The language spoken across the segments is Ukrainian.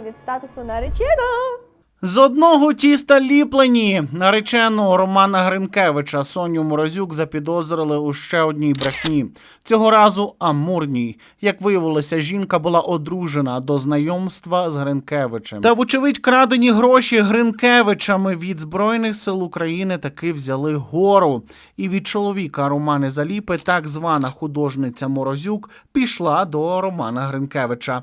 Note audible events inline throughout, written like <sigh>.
від статусу наречена. З одного тіста ліплені наречену Романа Гринкевича Соню Морозюк запідозрили у ще одній брехні. Цього разу амурній. Як виявилося, жінка була одружена до знайомства з Гринкевичем. Та, вочевидь, крадені гроші Гринкевичами від Збройних сил України таки взяли гору. І від чоловіка Романи Заліпи так звана художниця Морозюк пішла до Романа Гринкевича.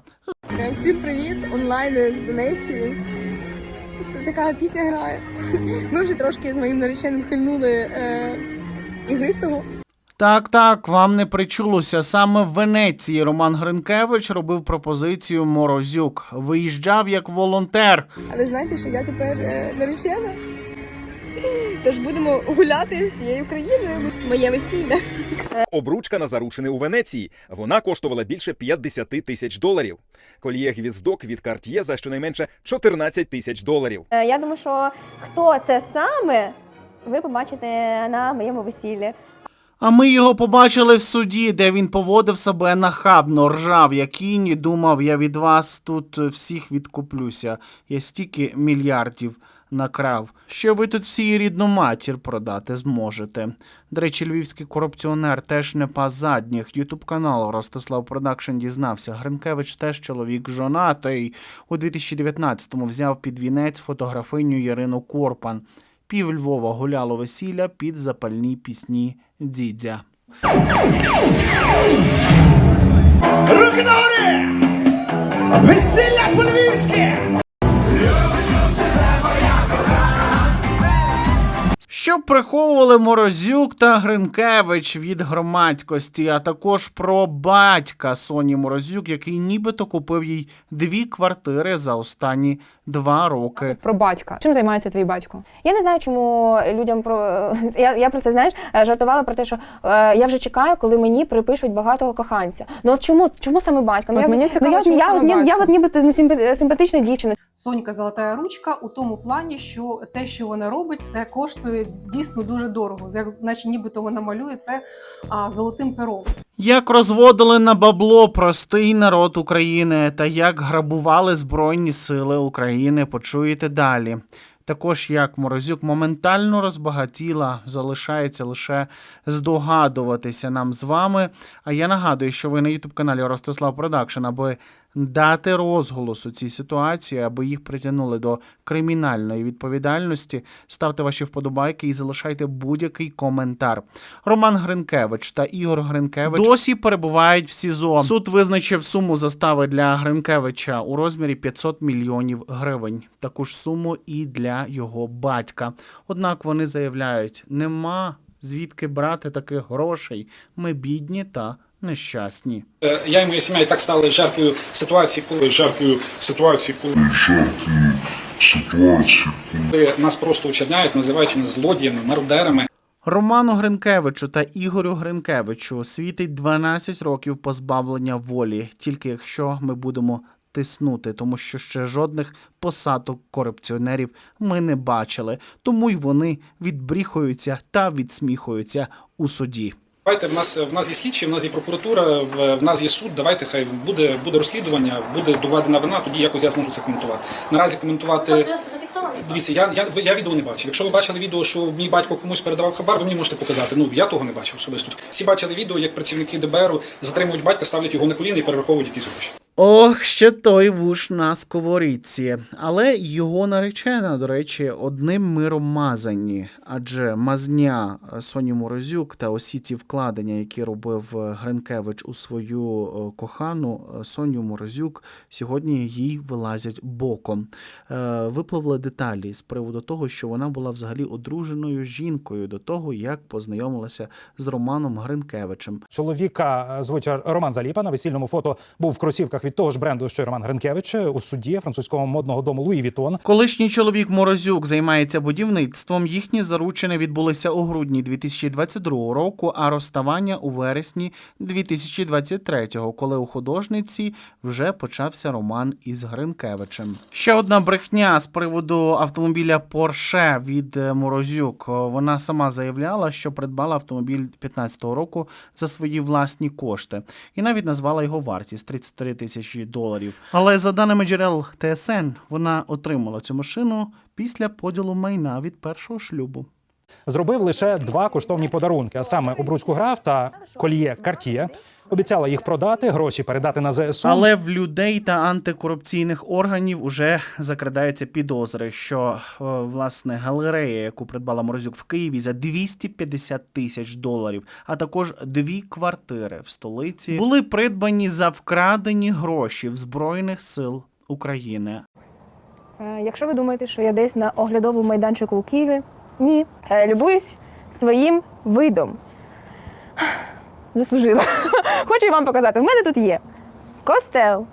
Всім привіт! Онлайн з Венеції. Така пісня грає. Ми вже трошки з моїм нареченим хильнули е, ігристого. Так, так, вам не причулося. Саме в Венеції Роман Гринкевич робив пропозицію Морозюк. Виїжджав як волонтер. Але знаєте, що я тепер е, наречена? Тож будемо гуляти всією країною. Моє весілля. Обручка на заручини у Венеції. Вона коштувала більше 50 тисяч доларів. Коліє гвіздок від Cartier за щонайменше 14 тисяч доларів. Е, Я думаю, що хто це саме, ви побачите на моєму весіллі. А ми його побачили в суді, де він поводив себе нахабно, ржав, як кінь, і думав, я від вас тут всіх відкуплюся. Я стільки мільярдів накрав. Що ви тут всі рідну матір продати зможете. До речі, львівський корупціонер теж не пас задніх. Ютуб канал Ростислав Продакшн дізнався. Гринкевич теж чоловік жонатий. У 2019-му взяв під вінець фотографиню Ярину Корпан. Пів Львова гуляло весілля під запальні пісні Дідзя. Руки догори! Весілля по-львівськи! Що приховували Морозюк та Гринкевич від громадськості, а також про батька Соні Морозюк, який нібито купив їй дві квартири за останні два роки. Про батька. Чим займається твій батько? Я не знаю, чому людям про я, я про це знаєш е, жартувала про те, що е, я вже чекаю, коли мені припишуть багатого коханця. Ну от чому чому саме батька? Ну От я мені ну, цікаво, я, чому я, саме я, батько? от ніби ну, симпа- симпатична дівчина. Сонька золота ручка у тому плані, що те, що вона робить, це коштує дійсно дуже дорого. Як наче нібито вона малює це а, золотим пером. Як розводили на бабло простий народ України та як грабували Збройні Сили України, почуєте далі. Також як Морозюк моментально розбагатіла, залишається лише здогадуватися нам з вами. А я нагадую, що ви на ютуб каналі Ростислав Продакшн, аби дати розголос у цій ситуації, аби їх притягнули до кримінальної відповідальності. Ставте ваші вподобайки і залишайте будь-який коментар. Роман Гринкевич та Ігор Гринкевич досі перебувають в СІЗО. Суд визначив суму застави для Гринкевича у розмірі 500 мільйонів гривень. Таку ж суму і для його батька. Однак вони заявляють, нема звідки брати таких грошей. Ми бідні та нещасні. Е, Я і моя сім'я і так стали жертвою ситуації, коли жертвою ситуації, коли жертвою ситуації, коли нас просто очерняють, називаючи нас злодіями, мародерами. Роману Гринкевичу та Ігорю Гринкевичу світить 12 років позбавлення волі, тільки якщо ми будемо тиснути, тому що ще жодних посадок корупціонерів ми не бачили, тому й вони відбріхуються та відсміхуються у суді. Давайте в нас в нас є слідчі, в нас є прокуратура, в, в нас є суд. Давайте хай буде буде розслідування, буде доведена вина. Тоді якось я зможу це коментувати. Наразі коментувати. Дивіться, я, я, я відео не бачив. Якщо ви бачили відео, що мій батько комусь передавав хабар, ви мені можете показати. Ну я того не бачив особисто. Всі бачили відео, як працівники ДБРу затримують батька, ставлять його на коліна і перераховують якісь гроші. Ох, ще той вуш на сковорідці. Але його наречена, до речі, одним миром мазані. Адже мазня Соні Морозюк та усі ці вкладення, які робив е, Гринкевич у свою е, кохану е, Соню Морозюк, сьогодні їй вилазять боком. Випливли деталі з приводу того, що вона була взагалі одруженою жінкою до того, як познайомилася з Романом Гринкевичем. Чоловіка звуть Роман Заліпа. На весільному фото був в кросівках від того ж бренду, що й Роман Гринкевич е, у суді французького модного дому Луї Вітон. Колишній чоловік Морозюк займається будівництвом. Їхні заручини відбулися у грудні 2022 року, а розставання у вересні 2023, коли у художниці вже почався роман із Гринкевичем. Ще одна брехня з приводу автомобіля Porsche від е, Морозюк. Вона сама заявляла, що придбала автомобіль 2015 року за свої власні кошти, і навіть назвала його вартість 33 тисячі тисячі доларів. Але за даними джерел ТСН, вона отримала цю машину після поділу майна від першого шлюбу. Зробив лише два коштовні подарунки, а саме обручку граф та кольє Cartier. Обіцяла їх продати, гроші передати на ЗСУ. Але в людей та антикорупційних органів уже закрадаються підозри, що е, власне галерея, яку придбала Морозюк в Києві за 250 тисяч доларів, а також дві квартири в столиці були придбані за вкрадені гроші в збройних сил України. Е, Якщо ви думаєте, що я десь на оглядовому майданчику у Києві, ні. Е, Любуюсь своїм видом. Заслужила. <laughs> Хочу вам показати. В мене тут є костел,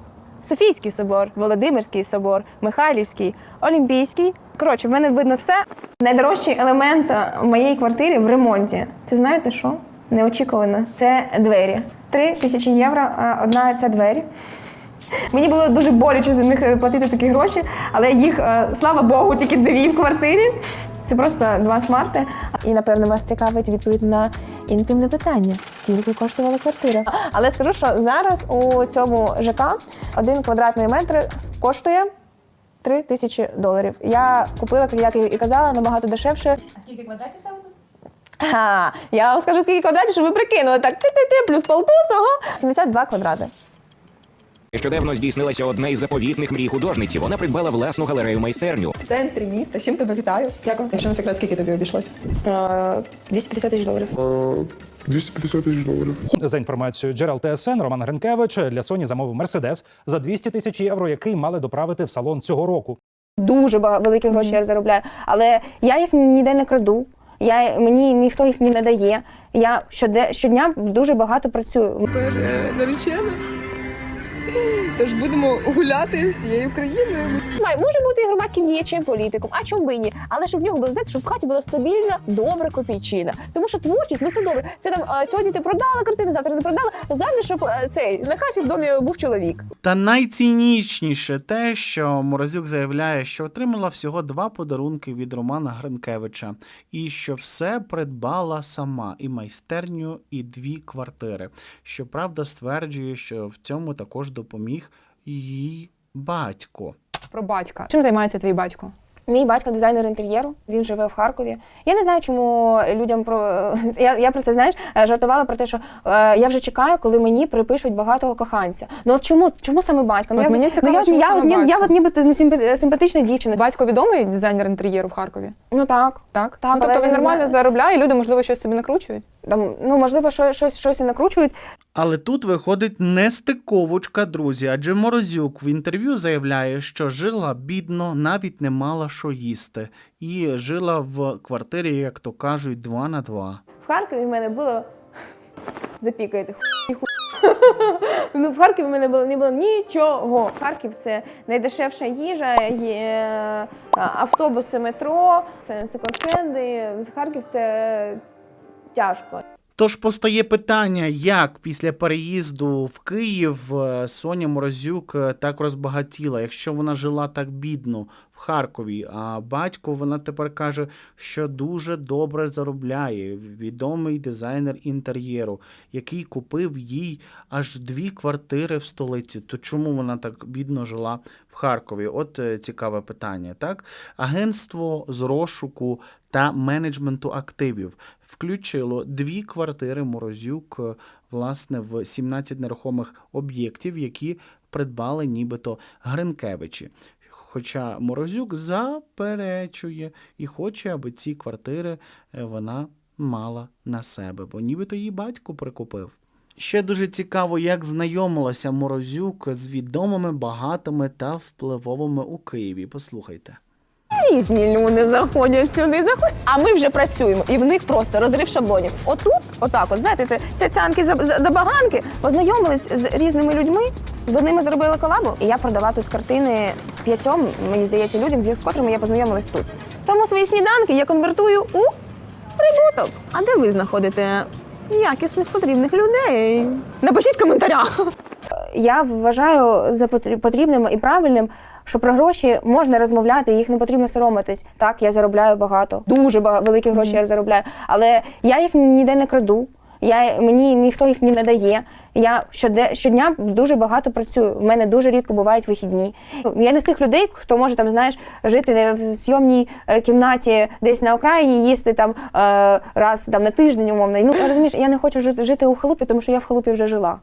Софійський собор, Володимирський собор, Михайлівський, Олімпійський. Коротше, в мене видно все. Найдорожчий елемент е, моєї квартири в ремонті. Це знаєте що? Неочікувано. Це двері. Три тисячі євро одна ця двері. Мені було дуже боляче за них е, платити такі гроші, але їх, е, слава Богу, тільки дві в квартирі. Це просто два смарти. І напевно вас цікавить відповідь на інтимне питання: скільки коштувала квартира? Але скажу, що зараз у цьому ЖК один квадратний метр коштує 3 тисячі доларів. Я купила, як і казала, набагато дешевше. А скільки квадратів там? А, я вам скажу, скільки квадратів, щоб ви прикинули. Так, ти-ти-ти, плюс полтос, ага. 72 квадрати. Нещодавно здійснилася одна із заповітних мрій художниці. Вона придбала власну галерею майстерню. В центрі міста. З чим тебе вітаю? Дякую. Якщо не секрет, скільки тобі обійшлося? 250 тисяч доларів. 250 тисяч доларів. За інформацією джерел ТСН, Роман Гринкевич для Соні замовив Мерседес за 200 тисяч євро, який мали доправити в салон цього року. Дуже багато великі гроші я заробляю. Але я їх ніде не краду. Я, мені ніхто їх не дає. Я щодня дуже багато працюю. Тепер е, наречена. Yeah. Тож будемо гуляти всією країною. Має може бути і громадським діячем, політиком, а чому би ні? Але щоб в нього було знаєте, щоб в хаті була стабільна, добра копійчина. Тому що творчість, ну це добре. Це там е, сьогодні ти продала картину, завтра не продала. Завжди, щоб е, цей на хаті в домі був чоловік. Та найцінічніше те, що Морозюк заявляє, що отримала всього два подарунки від Романа Гринкевича, і що все придбала сама, і майстерню, і дві квартири. Щоправда, стверджує, що в цьому також допоміг її батько. Про батька. Чим займається твій батько? Мій батько дизайнер інтер'єру. Він живе в Харкові. Я не знаю, чому людям про я, я про це знаєш жартувала про те, що е, я вже чекаю, коли мені припишуть багатого коханця. Ну от чому чому саме батько? Ну От я мені ну, цікаво, я, чому я, саме от, я, батько? от ніби ну, симпа- симпатична дівчина. Батько відомий дизайнер інтер'єру в Харкові. Ну так. Так? Так, ну, тобто він він нормально заробляє, і люди, можливо, щось собі накручують. Там, ну можливо, що, щось щось і накручують. Але тут виходить нестиковочка, друзі. Адже Морозюк в інтерв'ю заявляє, що жила бідно, навіть не мала що їсти, і жила в квартирі, як то кажуть, два на два. В Харкові в мене було. <laughs> Запікаєте хуй, хуй. <laughs> Ну, в Харкові в мене було не було нічого. Харків це найдешевша їжа, є автобуси, метро, це секонд-хенди. Харків це тяжко. Тож постає питання, як після переїзду в Київ е, Соня Морозюк е, так розбагатіла, якщо вона жила так бідно в Харкові, а батько вона тепер каже, що дуже добре заробляє. Відомий дизайнер інтер'єру, який купив їй аж дві квартири в столиці. То чому вона так бідно жила в Харкові? От е, цікаве питання. Так, агентство з розшуку та менеджменту активів включило дві квартири Морозюк е, власне в 17 нерухомих об'єктів, які придбали нібито Гринкевичі. Хоча Морозюк заперечує і хоче, аби ці квартири е, вона мала на себе, бо нібито її батько прикупив. Ще дуже цікаво, як знайомилася Морозюк з відомими, багатими та впливовими у Києві. Послухайте. Різні люди заходять сюди, заходять. А ми вже працюємо, і в них просто розрив шаблонів. Отут, отак, от знаєте, це за- забаганки, познайомились з різними людьми. З одними зробили колабу, і я продала тут картини п'ятьом, мені здається, людям, з котрими я познайомилась тут. Тому свої сніданки я конвертую у прибуток. А де ви знаходите якісних потрібних людей? Напишіть в коментарях. Я вважаю за потрібним і правильним, що про гроші можна розмовляти, їх не потрібно соромитись. Так, я заробляю багато, дуже багато, великі гроші я заробляю, але я їх ніде не краду. Я, мені ніхто їх не надає. Я щоде, щодня дуже багато працюю. В мене дуже рідко бувають вихідні. Я не з тих людей, хто може там, знаєш, жити в зйомній е, кімнаті десь на окраїні, їсти там е, раз там на тиждень, умовно. Ну розумієш, я не хочу жити, жити у халупі, тому що я в халупі вже жила.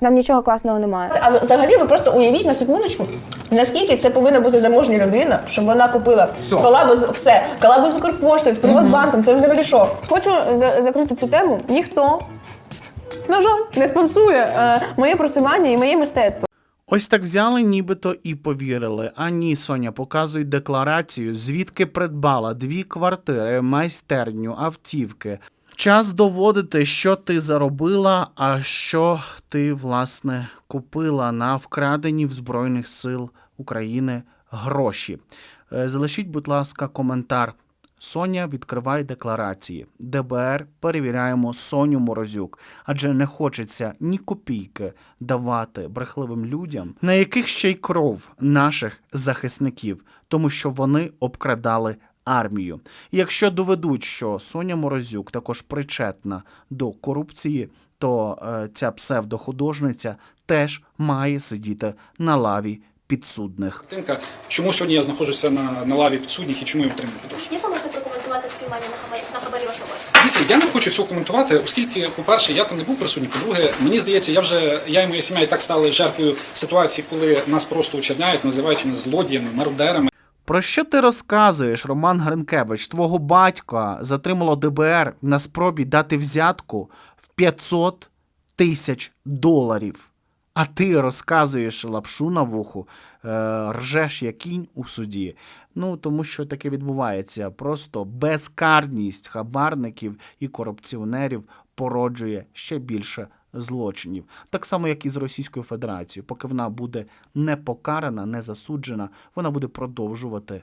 Там нічого класного немає. А взагалі ви просто уявіть на секундочку, наскільки це повинна бути заможня людина, щоб вона купила колабу з все, колабу з Укрпоштою, з Приватбанком. Це взагалі що? Хочу за- закрити цю тему. Ніхто. На жаль, не спонсує е, моє просування і моє мистецтво. Ось так взяли, нібито і повірили. А ні, Соня, показуй декларацію, звідки придбала дві квартири, майстерню, автівки. Час доводити, що ти заробила, а що ти, власне, купила на вкрадені в Збройних сил України гроші. Е, Залишіть, будь ласка, коментар. Соня відкриває декларації. ДБР перевіряємо Соню Морозюк, адже не хочеться ні копійки давати брехливим людям, на яких ще й кров наших захисників, тому що вони обкрадали армію. І якщо доведуть, що Соня Морозюк також причетна до корупції, то е, ця псевдохудожниця теж має сидіти на лаві підсудних. Чому сьогодні я знаходжуся на, на лаві підсудніх і чому я отримую підозру. Спіймання на хабарі вашого батька? Я не хочу цього коментувати, оскільки, по-перше, я там не був присутній. По-друге, мені здається, я вже я і моя сім'я і так стали жертвою ситуації, коли нас просто очерняють, називаючи нас злодіями, мародерами. Про що ти розказуєш, Роман Гринкевич? Твого батька затримало ДБР на спробі дати взятку в 500 тисяч доларів. А ти розказуєш лапшу на вуху, ржеш як кінь у суді. Ну тому що таке відбувається. Просто безкарність хабарників і корупціонерів породжує ще більше злочинів. Так само, як і з Російською Федерацією. Поки вона буде не покарана, не засуджена, вона буде продовжувати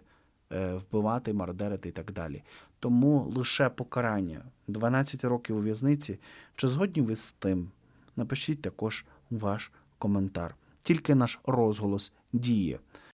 е, вбивати, мардерити і так далі. Тому лише покарання 12 років у в'язниці. Чи згодні ви з тим? Напишіть також ваш коментар. Тільки наш розголос діє.